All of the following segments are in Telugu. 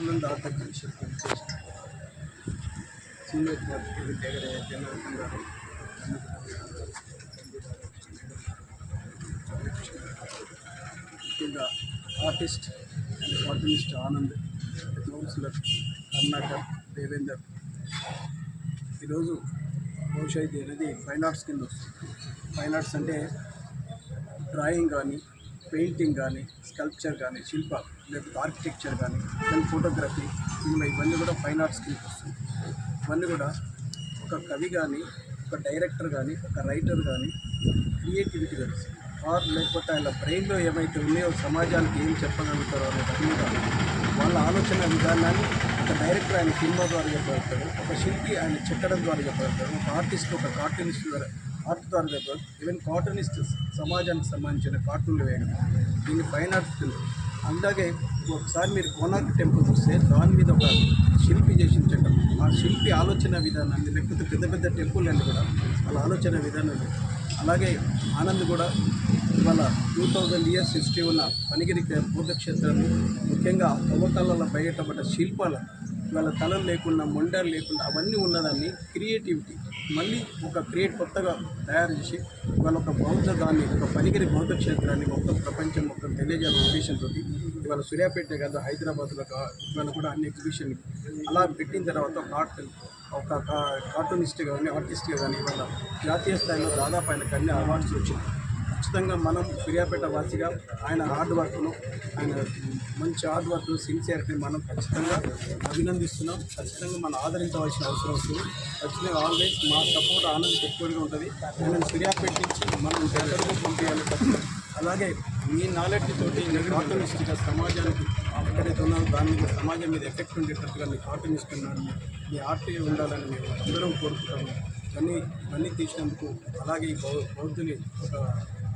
ఆనంద ఆటక్ పరిషత్ సీనియర్ పార్టీ దగ్గర జనార్దన్ గారు ముఖ్యంగా artist and cartoonist Anand councillor Karnakar Devender. ఈరోజు బహుశా ఇది అనేది ఫైన్ ఆర్ట్స్ కింద వస్తుంది. ఫైన్ ఆర్ట్స్ అంటే డ్రాయింగ్ కానీ పెయింటింగ్ కానీ స్కల్ప్చర్ కానీ శిల్ప లేకపోతే ఆర్కిటెక్చర్ కానీ దాని ఫోటోగ్రఫీ సినిమా ఇవన్నీ కూడా ఫైన్ ఆర్ట్స్ కింద వస్తుంది. ఇవన్నీ కూడా ఒక కవి కానీ ఒక డైరెక్టర్ కానీ ఒక రైటర్ కానీ క్రియేటివిటీ కలిసి ఆర్ లేకపోతే ఆయన బ్రెయిన్లో ఏమైతే ఉన్నాయో సమాజానికి ఏం చెప్పగలుగుతారో అనే దాని మీద వాళ్ళ ఆలోచన విధానాన్ని ఒక డైరెక్టర్ ఆయన సినిమా ద్వారా చెప్పగలుగుతాడు ఒక శిల్పి ఆయన చెక్కడం ద్వారా చెప్పగలుగుతాడు ఒక ఆర్టిస్ట్ ఒక కార్టూనిస్ట్ ద్వారా ఆర్ట్ ద్వారా చెప్పగలుగుతాడు ఈవెన్ కార్టూనిస్ట్ సమాజానికి సంబంధించిన కార్టూన్లు వేయడం దీన్ని ఫైన్ ఆర్ట్స్ కింద అలాగే ఒకసారి మీరు కోనార్క్ టెంపుల్ చూస్తే దాని మీద ఒక శిల్పి చేసిన చట్టం ఆ శిల్పి ఆలోచన విధానాన్ని లేకపోతే పెద్ద పెద్ద టెంపుల్ అని కూడా వాళ్ళ ఆలోచన విధానం అలాగే ఆనంద్ కూడా ఇవాళ టూ థౌజండ్ ఇయర్స్ హిస్టరీ ఉన్న పనిగిరి బౌద్ధక్షేత్రాన్ని ముఖ్యంగా తవ్వకాలలో బయటపడ్డ శిల్పాల వాళ్ళ తలలు లేకుండా మొండలు లేకుండా అవన్నీ ఉన్నదాన్ని క్రియేటివిటీ. మళ్ళీ ఒక క్రియేట్ కొత్తగా తయారు చేసి ఇవాళ ఒక బౌద్ధ దాన్ని ఒక పనికిరి బౌద్ధ క్షేత్రాన్ని మొత్తం ప్రపంచం మొత్తం తెలియజేయాలనే ఉద్దేశంతో ఇవాళ సూర్యాపేట కాదు హైదరాబాద్లో ఇవాళ కూడా అన్ని ఎగ్జిబిషన్ అలా పెట్టిన తర్వాత ఆర్ట్ ఒక కా- కార్టూనిస్ట్ కానీ ఆర్టిస్ట్ కానీ ఇవాళ జాతీయ స్థాయిలో దాదాపు ఆయనకు అన్ని అవార్డ్స్ వచ్చింది. ఖచ్చితంగా మనం సూర్యాపేట వాసిగా ఆయన హార్డ్ వర్క్ను ఆయన మంచి హార్డ్ వర్క్ సిన్సియారిటీ మనం ఖచ్చితంగా అభినందిస్తున్నాం. ఖచ్చితంగా మనం ఆదరించవలసిన అవసరం వస్తుంది. ఖచ్చితంగా ఆల్వేస్ మా సపోర్ట్ ఆనంద్ ఎక్కువగా ఉంటుంది. ఆయన సూర్యాపేట నుంచి మనం ఎక్కడికో పంపించాలి అలాగే మీ నాలెడ్జ్ తోటి నేను కార్టూనిస్ట్గా సమాజానికి ఎక్కడైతే ఉన్నారో దాని మీద సమాజం మీద ఎఫెక్ట్ ఉండేటట్టుగా మీకు కార్టూనిస్ట్ ఉన్నాను మీ ఆర్టీ ఉండాలని మేము అందరం కోరుకుంటాము ఇవన్నీ ఇవన్నీ తీసినందుకు అలాగే ఈ బౌ బౌద్ధుని ఒక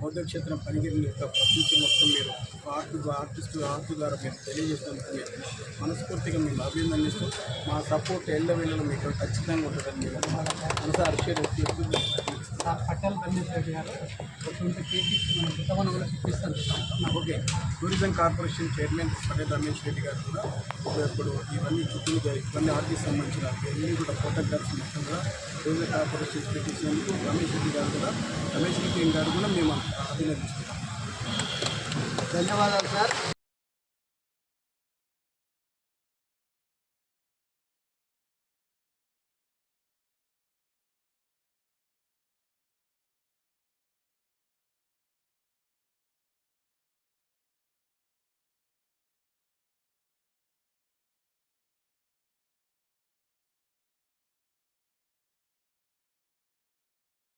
బౌద్ధ క్షేత్రం పనిగిరిని యొక్క ప్రపంచం మొత్తం మీరు ఆర్ట్ ఆర్టిస్ట్ ఆర్ట్ ద్వారా మీరు తెలియజేసినందుకు మీరు మనస్ఫూర్తిగా మేము అభినందిస్తూ మా సపోర్ట్ ఎల్ల వేళలో మీకు ఖచ్చితంగా ఉంటుందని మీరు మనసు అరిషేట్ పట్టాల రమేష్ రెడ్డి గారు కూడా చూపిస్తాను okay. Tourism corporation chairman Patel Ramesh Reddy garu కూడా ఇప్పుడు ఇవన్నీ చుట్టూ ఇవన్నీ ఆర్టీకి సంబంధించిన ఇవన్నీ కూడా ఫోటోగ్రాఫ్స్ మొత్తం కూడా టూరిజం కార్పొరేషన్ పెట్టించినందుకు రమేష్ రెడ్డి గారు కూడా రమేష్ రెడ్డి గారు కూడా మేము అభినందిస్తున్నాం. ధన్యవాదాలు సార్.